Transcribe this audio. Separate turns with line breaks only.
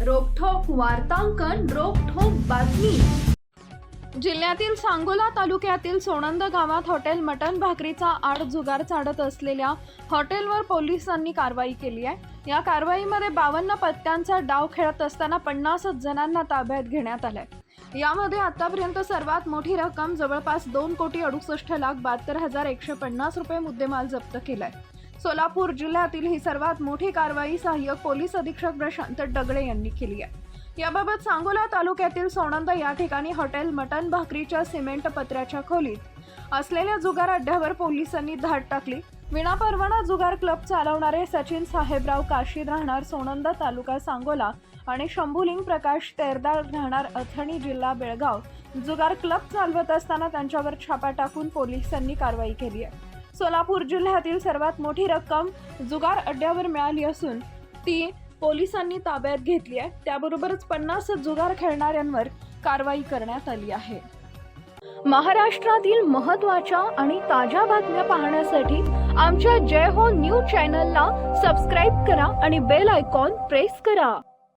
वार्तांकन रोखोक बातमी. जिल्ह्यातील सांगोला तालुक्यातील सोनंद गावात हॉटेल मटन भाकरीचा आड जुगार चाडत असलेल्या हॉटेलवर पोलिसांनी कारवाई केली आहे. या कारवाईमध्ये बावन्न पत्त्यांचा डाव खेळत असताना पन्नास जणांना ताब्यात घेण्यात आलाय. यामध्ये आतापर्यंत सर्वात मोठी रक्कम जवळपास दोन कोटी अडुसष्ट लाख बहात्तर हजार एकशे पन्नास रुपये मुद्देमाल जप्त केलाय. सोलापूर जिल्ह्यातील ही सर्वात मोठी कारवाई सहाय्यक पोलीस अधीक्षक प्रशांत डगळे यांनी केली आहे. याबाबत सांगोला तालुक्यातील सोनंद या ठिकाणी हॉटेल मटन भाकरीच्या सिमेंट पत्र्याच्या खोलीत असलेल्या जुगार अड्ड्यावर पोलिसांनी धाड टाकली. विनापरवाना जुगार क्लब चालवणारे सचिन साहेबराव काशीद राहणार सोनंद तालुका सांगोला आणि शंभुलिंग प्रकाश तेरदाळ राहणार अथणी जिल्हा बेळगाव. जुगार क्लब चालवत असताना त्यांच्यावर छापा टाकून पोलिसांनी कारवाई केली आहे. सोलापूर जिल्ह्यातील सर्वात मोठी रक्कम जुगार अड्ड्यावर मिळाली असून ती पोलिसांनी ताब्यात घेतली आहे. त्याबरोबरच पन्नास जुगार खेळणाऱ्यांवर कारवाई करण्यात आली आहे. महाराष्ट्रातील महत्त्वाच्या आणि ताज्या बातम्या पाहण्यासाठी आमच्या जय हो न्यूज चॅनलला सबस्क्राईब करा आणि बेल आयकॉन प्रेस करा.